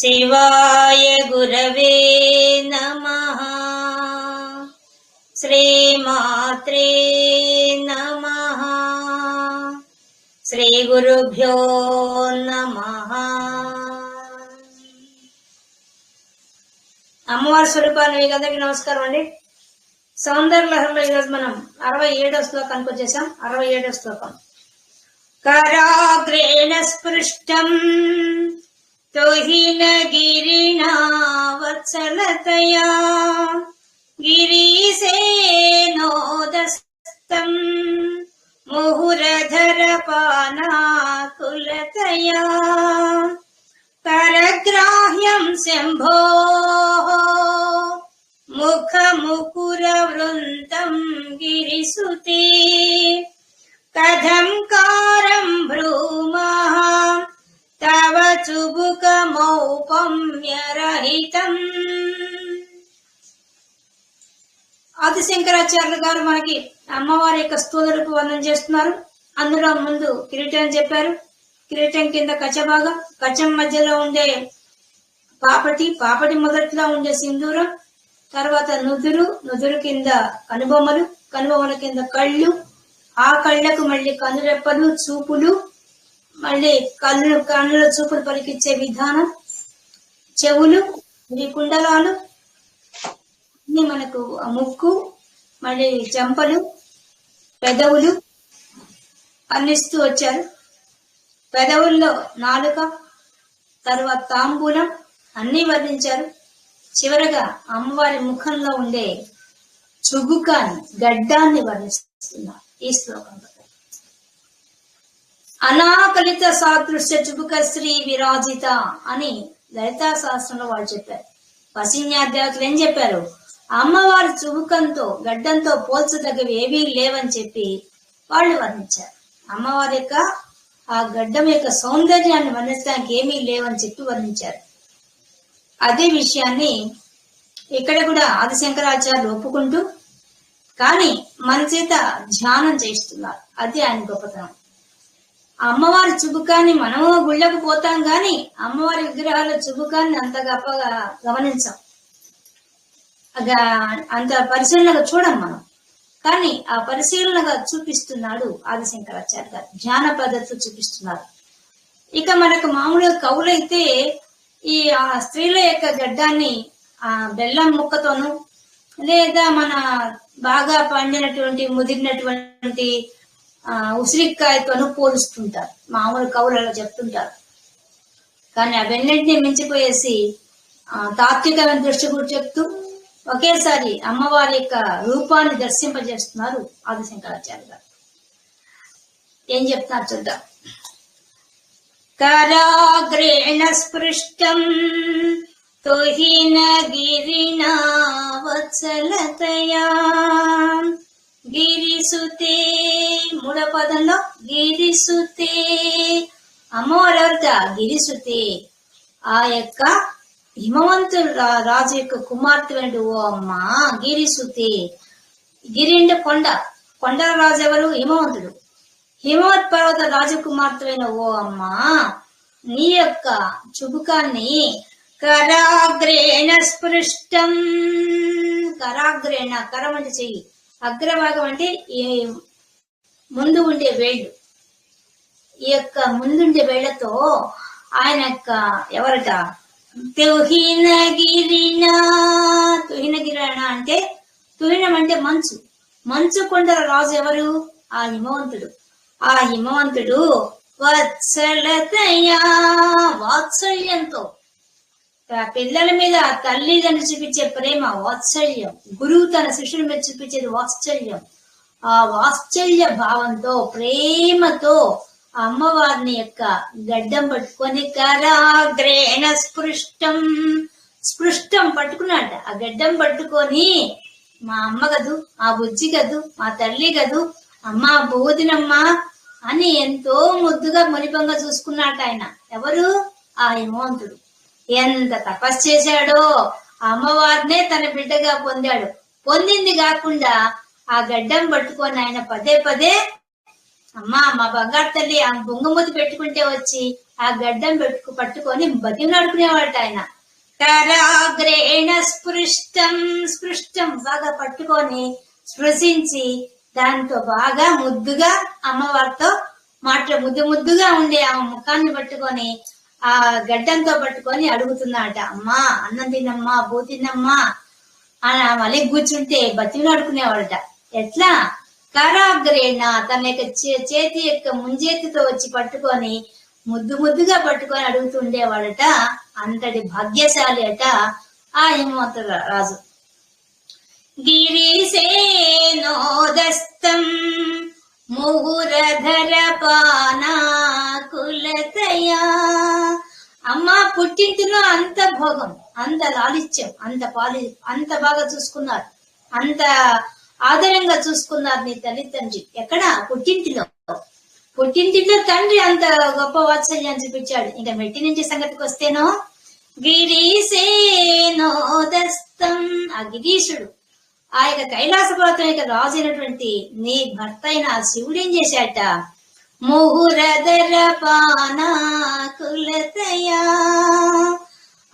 శివాయ గురవే నమ. శ్రీమాత్రే నమ. శ్రీ గురుభ్యో నమ. అమ్మవారి స్వరూపాన్ని మీకు అందరికీ నమస్కారం అండి. సౌందర్య లహరిలో ఈరోజు మనం అరవై ఏడో శ్లోకానికి వచ్చేసాం. అరవై ఏడో శ్లోకం. కరాగ్రేణ స్పృష్టం తొహిన గిరిణా వత్సలతయా గిరీసేనోదస్తం ముహురధర పానాకులతయా కరగ్రాహ్యం శంభో ముఖముకురవృంతం గిరిసుతే. కథం సౌమ్యరహితం. ఆది శంకరాచార్యులు గారు మనకి అమ్మవారి యొక్క స్థూలకు వందనం చేస్తున్నారు. అందులో ముందు కిరీటం చెప్పారు. కిరీటం కింద కచ్చభాగం కచ్చం మధ్యలో ఉండే పాపటి పాపటి మొదట్లో ఉండే సింధూరం. తర్వాత నుదురు నుదురు కింద కనుబొమ్మలు కనుబొమ్మల కింద కళ్ళు. ఆ కళ్ళకు మళ్ళీ కనురెప్పలు చూపులు. మళ్ళీ కళ్ళు కన్నుల చూపులు పలికిచ్చే విధానం. చెవులు ఇవి కుండలాలు అన్ని మనకు ముక్కు మళ్ళీ చెంపలు పెదవులు అందిస్తూ వచ్చారు. పెదవుల్లో నాలుక తర్వాత తాంబూలం అన్ని వర్ణించారు చివరగా అమ్మవారి ముఖంలో ఉండే చుగుకాన్ని గడ్డాన్ని వర్ణిస్తున్నారు ఈ శ్లోకంలో. అనాకలిత సాదృశ్య చుబుక శ్రీ విరాజిత అని లలితా శాస్త్రంలో వాళ్ళు చెప్పారు. పసిన్యాధ్యాతులు ఏం చెప్పారు? అమ్మవారి చుబుకంతో గడ్డంతో పోల్చదగ్గవి ఏవీ లేవని చెప్పి వాళ్ళు వర్ణించారు. అమ్మవారి యొక్క ఆ గడ్డం యొక్క సౌందర్యాన్ని వర్ణించడానికి ఏమీ లేవని చెప్పి వర్ణించారు. అదే విషయాన్ని ఇక్కడ కూడా ఆదిశంకరాచార్యులు ఒప్పుకుంటూ కానీ మన చేత ధ్యానం చేస్తున్నారు అది ఆయన గొప్పతనం. అమ్మవారి చుబుకాన్ని మనము గుళ్ళకు పోతాం గాని అమ్మవారి విగ్రహాల చుబుకాన్ని అంత గొప్పగా గమనించాం. అంత పరిశీలనగా చూడం మనం. కానీ ఆ పరిశీలనగా చూపిస్తున్నాడు ఆదిశంకరాచార్య గారు. ధ్యాన పద్ధతిలో చూపిస్తున్నారు. ఇక మనకు మామూలుగా కవులైతే ఈ ఆ స్త్రీల యొక్క గడ్డాన్ని ఆ బెల్లం ముక్కతోనూ లేదా మన బాగా పండినటువంటి ముదిరినటువంటి ఉసిరికాయతోనూ పోలుస్తుంటారు మామూలు కవులు అలా చెప్తుంటారు కానీ అవన్నింటినీ మించిపోయేసి ఆ తాత్వికమైన దృష్టి కూడా చెప్తూ ఒకేసారి అమ్మవారి యొక్క రూపాన్ని దర్శింపజేస్తున్నారు ఆదిశంకరాచార్య గారు ఏం చెప్తున్నారు చూద్దాం कराग्रेण स्पृष्टम् तुहिन गिरिणा వత్సలతయా గిరిసుతే మూడో పదంలో గిరిసుతే. అమ్మవారు ఎవరిట గిరిసుతే. ఆ యొక్క హిమవంతుడు రాజు యొక్క కుమార్తె ఓ అమ్మా గిరిసుతే. గిరిండ కొండ. కొండల రాజు ఎవరు? హిమవంతుడు. హిమవత్ పర్వత రాజకుమార్తెమైన ఓ అమ్మా నీ యొక్క చుబుకాన్ని కరాగ్రేణ స్పృష్టం. కరాగ్రేణ కరం అంటే చెయ్యి. అగ్రభాగం అంటే ఈ ముందు ఉండే వేళ్ళు. ఈ యొక్క ముందుండే వేళ్ళతో ఆయన యొక్క ఎవరట? తుహినగిరిన తుహినగిరణ అంటే తుహినం అంటే మంచు. మంచు కొండల రాజు ఎవరు? ఆ హిమవంతుడు. ఆ హిమవంతుడు వత్సలతయా వాత్సల్యంతో పిల్లల మీద తల్లిదండ్రులు చూపించే ప్రేమ వాత్సల్యం గురువు తన శిష్యుల మీద చూపించేది వాత్సల్యం. ఆ వాత్సల్య భావంతో ప్రేమతో అమ్మవారిని యొక్క గడ్డం పట్టుకొని కరాగ్రేణ స్పృష్టం స్పృష్టం పట్టుకున్నాట ఆ గడ్డం పట్టుకొని మా అమ్మ గదు ఆ బుజ్జి గదు మా తల్లి గదు అమ్మా బోధినమ్మా అని ఎంతో ముద్దుగా మునిపంగా చూసుకున్నాట ఆయన. ఎవరు? ఆ హిమవంతుడు. ఎంత తపస్సు చేశాడో అమ్మవారినే తన బిడ్డగా పొందాడు. పొందింది కాకుండా ఆ గడ్డం పట్టుకొని ఆయన పదే పదే అమ్మా మా బంగారు తల్లి ఆ బొంగమూతి పెట్టుకుంటే వచ్చి ఆ గడ్డం పెట్టుకు పట్టుకొని బతిమలాడుకునేవాడట ఆయన. కరాగ్రేణ స్పృష్టం స్పృష్టం బాగా పట్టుకొని స్పృశించి దాంతో బాగా ముద్దుగా అమ్మవారితో మాట ముద్దు ముద్దుగా ఉండే ఆ ముఖాన్ని పట్టుకొని ఆ గడ్డంతో పట్టుకొని అడుగుతున్నాడట అమ్మా అన్నం తిన్నమ్మా బూ తిన్నమ్మా అని మళ్ళీ కూర్చుంటే బతిమలాడుకునేవాడట ఎట్లా? కరాగ్రేణ తన యొక్క చే- చేతి యొక్క ముంజేతితో వచ్చి పట్టుకొని ముద్దు ముద్దుగా పట్టుకొని అడుగుతుండేవాడట అంతటి భాగ్యశాలి అట ఆ హిమవంత రాజు. గిరిసేనోదస్తం ముహురధర పానాకులతయా అమ్మ పుట్టింటిలో అంత భోగం అంత లాలిత్యం అంత పాలి అంత బాగా చూసుకున్నారు అంత ఆదరంగా చూసుకున్నారు నీ తల్లిదండ్రి ఎక్కడ? పుట్టింటిలో. పుట్టింటిలో తండ్రి అంత గొప్ప వాత్సల్యం చూపించాడు. ఇంకా మెట్టి నుంచి సంగతికి వస్తేనో? గిరీశేనోదస్తం ఆ గిరీశుడు ఆ యొక్క కైలాస పర్వతం యొక్క రాజు అయినటువంటి నీ భర్త అయిన శివుడు ఏం చేశాట ముహురధర పానాకులతయా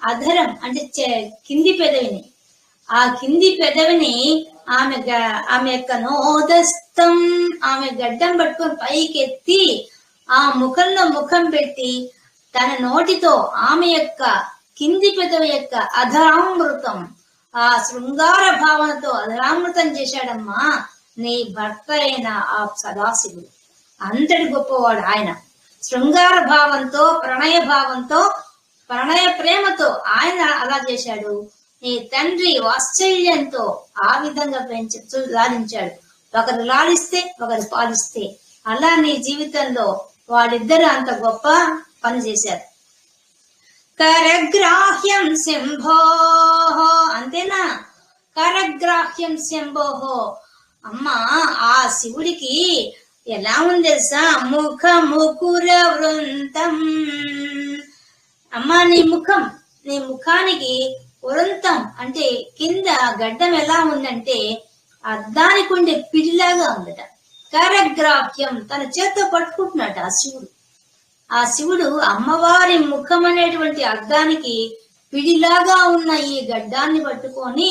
అధరం అంటే కింది పెదవిని. ఆ కింది పెదవిని ఆమె ఆమె యొక్క నోదస్తం ఆమె గడ్డం పట్టుకొని పైకి ఎత్తి ఆ ముఖంలో ముఖం పెట్టి తన నోటితో ఆమె యొక్క కింది పెదవి యొక్క అధరామృతం ఆ శృంగార భావనతో అధరామృతం చేశాడమ్మా. నీ భర్త అయిన ఆ సదాశివుడు. అంతటి గొప్పవాడు ఆయన. శృంగార భావంతో ప్రణయ భావంతో ప్రణయ ప్రేమతో ఆయన అలా చేశాడు. నీ తండ్రి వాత్సల్యంతో ఆ విధంగా పెంచి లాలించాడు. ఒకరు లాలిస్తే ఒకరు పాలిస్తే. అలా నీ జీవితంలో వాళ్ళిద్దరు అంత గొప్ప పని చేశారు. కరగ్రాహ్యం శంభో అంతేనా? కరగ్రాహ్యం శంభోహో అమ్మ ఆ శివుడికి ఎలా ఉంది తెలుసా? ముఖ ముకుర వృంతం. అమ్మ నీ ముఖం నీ ముఖానికి వృంతం అంటే కింద గడ్డం ఎలా ఉందంటే అద్దానికి ఉండే పిడిలాగా ఉందట. కరగ్రాహ్యం తన చేత్తో పట్టుకుంటున్నాడు ఆ శివుడు. ఆ శివుడు అమ్మవారి ముఖం అనేటువంటి అద్దానికి పిడిలాగా ఉన్న ఈ గడ్డాన్ని పట్టుకొని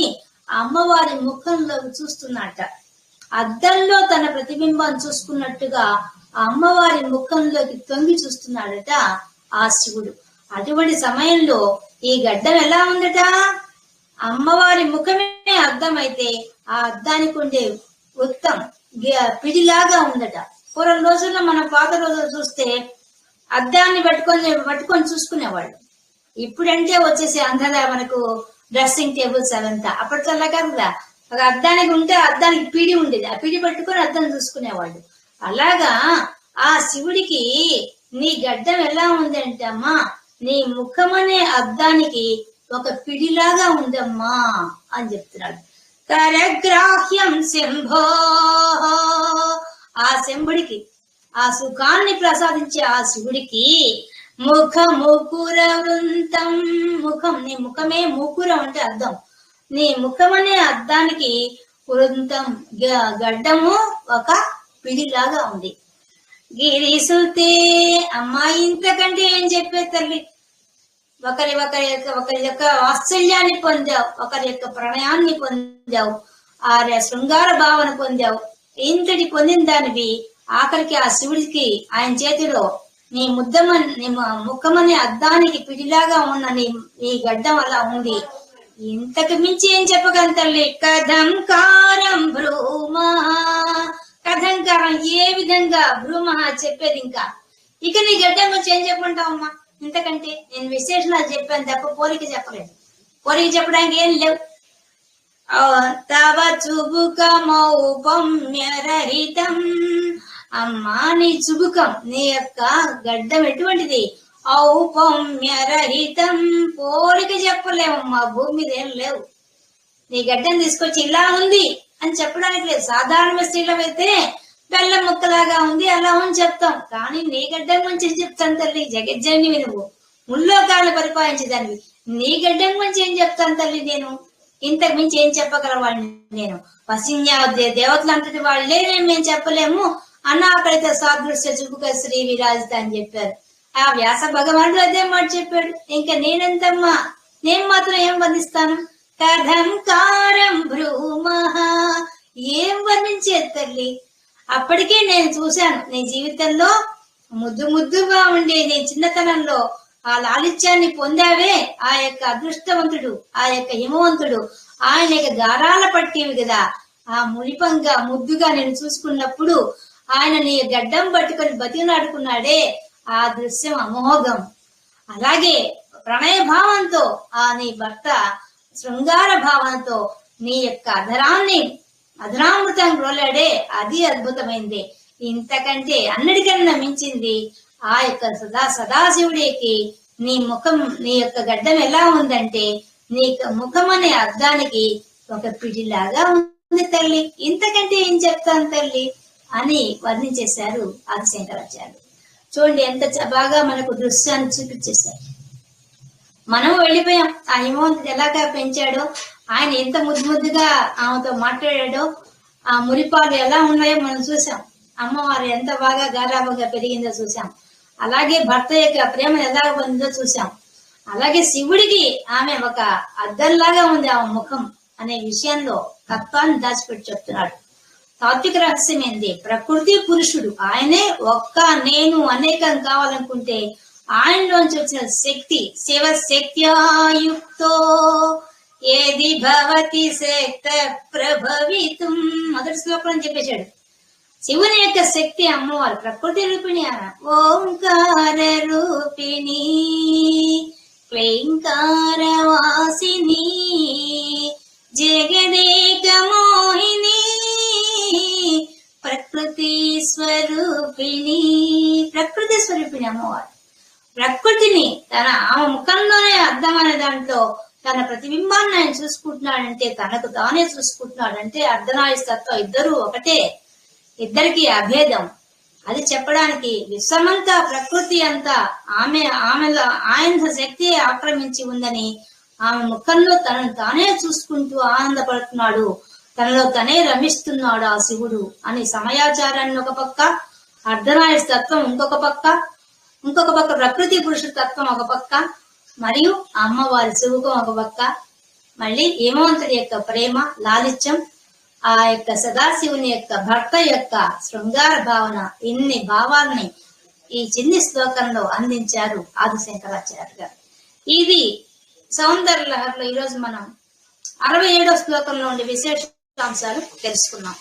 అమ్మవారి ముఖంలో చూస్తున్నట్ట అద్దంలో తన ప్రతిబింబం చూసుకున్నట్టుగా ఆ అమ్మవారి ముఖంలోకి తొంగి చూస్తున్నాడట ఆ శివుడు. అటువంటి సమయంలో ఈ గడ్డం ఎలా ఉందట? అమ్మవారి ముఖమే అర్థమైతే ఆ అద్దానికి ఉండే ఉత్తం పిడిలాగా ఉందట. పూర్వం రోజుల్లో మనం పాత రోజులు చూస్తే అద్దాన్ని పట్టుకొని పట్టుకొని చూసుకునేవాళ్ళు. ఇప్పుడంటే వచ్చేసి అందరూ మనకు డ్రెస్సింగ్ టేబుల్స్ అవంతా. అప్పట్లో అలా కదా ఒక అద్దానికి ఉంటే అద్దానికి పిడి ఉండేది. ఆ పిడి పట్టుకొని అద్దం చూసుకునేవాళ్ళు. అలాగా ఆ శివుడికి నీ గడ్డం ఎలా ఉందంటే అమ్మా నీ ముఖం అనే అద్దానికి ఒక పిడిలాగా ఉందమ్మా అని చెప్తున్నాడు. కరగ్రాహ్యం శంభో. ఆ శంభుడికి ఆ సుఖాన్ని ప్రసాదించే ఆ శివుడికి ముఖ ముకుర వృంతం ముఖం నీ ముఖమే ముకురం అంటే అర్థం నీ ముఖం అనే అర్థానికి వృంతం గడ్డము ఒక పిడిలాగా ఉంది. గిరిసుతే అమ్మాయి ఇంతకంటే ఏం చెప్పే తల్లి? ఒకరి ఒకరి యొక్క ఒకరి యొక్క వాత్సల్యాన్ని పొందావు ఒకరి యొక్క ప్రణయాన్ని పొందావు ఆ శృంగార భావన పొందావు. ఇంతటి పొందిన దానివి ఆఖరికి ఆ శివుడికి ఆయన చేతిలో నీ ముద్దమ నీ మ- ముఖమనే అద్దానికి పిడిలాగా ఉన్న నీ నీ గడ్డం అలా ఉంది. ఇంతకు మించి ఏం చెప్పగలను తల్లి? కథంకారం భ్రూమ. కథంకారం ఏ విధంగా భ్రూమ చెప్పేది ఇంకా? ఇక నీ గడ్డం వచ్చి ఏం చెప్పమంటావమ్మా ఇంతకంటే నేను విశేషణాలు చెప్పాను తప్ప పోలిక చెప్పలేదు. పోలిక చెప్పడానికి ఏం లేవు. ఆ, తవ చుబుకమౌపమ్యరహితం అమ్మా నీ చుబుకం నీ యొక్క గడ్డం ఎటువంటిది? ఔపమ్యరహితం. పోలిక చెప్పలేమమ్మా భూమి మీద ఏం లేవు. నీ గడ్డం తీసుకొచ్చి ఇలా ఉంది అని చెప్పడానికి లేదు. సాధారణ స్త్రీలం అయితే బెల్లం ముక్కలాగా ఉంది అలా ఉంది చెప్తాం. కానీ నీ గడ్డం గురించి ఏం చెప్తాను తల్లి? జగజ్జనివి నువ్వు. ముల్లోకాలను పరిపాలించేదానివి నీ గడ్డం గురించి ఏం చెప్తాను తల్లి నేను? ఇంతకు మించి ఏం చెప్పగలవాడిని నేను? వసిన్యా దేవతలంతటి దేవతలు వాళ్ళే మేము చెప్పలేము? అనాకలిత సాదృశ్య చూపుగా శ్రీ విరాజిత అని చెప్పారు. ఆ వ్యాస భగవానుడు అదే మాట చెప్పాడు. ఇంకా నేనెంతమ్మా? నేను మాత్రం ఏం వర్ణిస్తాను? కథం కారం భ్రూమహ. ఏం వర్ణించేది తల్లి? అప్పటికే నేను చూశాను. నీ జీవితంలో ముద్దు ముద్దుగా ఉండే నీ చిన్నతనంలో ఆ లాలిత్యాన్ని పొందావే ఆ యొక్క అదృష్టవంతుడు ఆ యొక్క హిమవంతుడు. ఆయన యొక్క గారాల పట్టేవి కదా. ఆ మునిపంగా ముద్దుగా నేను చూసుకున్నప్పుడు ఆయన నీ గడ్డం పట్టుకొని బతికినాడుకున్నాడే. ఆ దృశ్యం అమోఘం. అలాగే ప్రణయ భావంతో ఆ నీ భర్త శృంగార భావంతో నీ యొక్క అధరాన్ని అధరామృతం రోలాడే అది అద్భుతమైంది. ఇంతకంటే అన్నిటికన్నా మించింది ఆ యొక్క సదా సదాశివుడికి నీ ముఖం నీ యొక్క గడ్డం ఎలా ఉందంటే నీ యొక్క ముఖం అనే అర్థానికి ఒక పిడిలాగా ఉంది తల్లి. ఇంతకంటే ఏం చెప్తాను తల్లి? అని వర్ణించేశారు ఆదిశంకరాచార్యులు. చూడండి ఎంత బాగా మనకు దృశ్యాన్ని చూపించేశారు. మనం వెళ్ళిపోయాం. ఆ హిమవంతుడు ఎలాగా పెంచాడో ఆయన ఎంత ముద్దు ముద్దుగా ఆమెతో మాట్లాడాడో ఆ మురిపాలు ఎలా ఉన్నాయో మనం చూసాం అమ్మవారు ఎంత బాగా గారాబగా పెరిగిందో చూసాం అలాగే భర్త యొక్క ప్రేమ ఎలా పొందిందో చూసాం అలాగే శివుడికి ఆమె ఒక అద్దంలాగా ఉంది ఆమె ముఖం అనే విషయంలో తత్వాన్ని దాచిపెట్టి చెప్తున్నాడు. తాత్విక రహస్యం ఏంది? ప్రకృతి పురుషుడు. ఆయనే ఒక్క నేను అనేకం కావాలనుకుంటే ఆయనలోంచి వచ్చిన శక్తి శివ శక్త్యాయుక్తో ఏది భవతి శక్త ప్రభవితం. మొదటి శ్లోకం అని చెప్పేశాడు. శివుని యొక్క శక్తి అమ్మవారు ప్రకృతి రూపిణి ఓంకార రూపిణి క్లైంకార వాసిని జగదేక మోహి ప్రకృతి స్వరూపిణి. ప్రకృతి స్వరూపిణి అమ్మవారు. ప్రకృతిని తన ఆమె ముఖంలోనే అర్థం అనే దాంట్లో తన ప్రతిబింబాన్ని ఆయన చూసుకుంటున్నాడంటే తనకు తానే చూసుకుంటున్నాడంటే అర్ధనాయుస్తత్వం ఇద్దరు ఒకటే. ఇద్దరికి అభేదం. అది చెప్పడానికి విశ్వమంతా ప్రకృతి అంతా ఆమె ఆమెలో ఆయన శక్తి ఆక్రమించి ఉందని ఆమె ముఖంలో తనను తానే చూసుకుంటూ ఆనందపడుతున్నాడు. తనలో తనే రమిస్తున్నాడు ఆ శివుడు అని సమయాచారాన్ని ఒక పక్క అర్ధనాయుడు తత్వం ఇంకొక పక్క ఇంకొక పక్క ప్రకృతి పురుష తత్వం ఒక పక్క మరియు అమ్మవారి శివుకం ఒక పక్క. మళ్ళీ హేమవంతుడి యొక్క ప్రేమ లాలిత్యం ఆ యొక్క సదాశివుని యొక్క భర్త యొక్క శృంగార భావన ఇన్ని భావాల్ని ఈ చిన్ని శ్లోకంలో అందించారు ఆదిశంకరాచార్య గారు. ఇది సౌందర్య లహర్లో ఈరోజు మనం అరవై ఏడో శ్లోకంలో ఉండే అంశాలు తెలుసుకున్నాం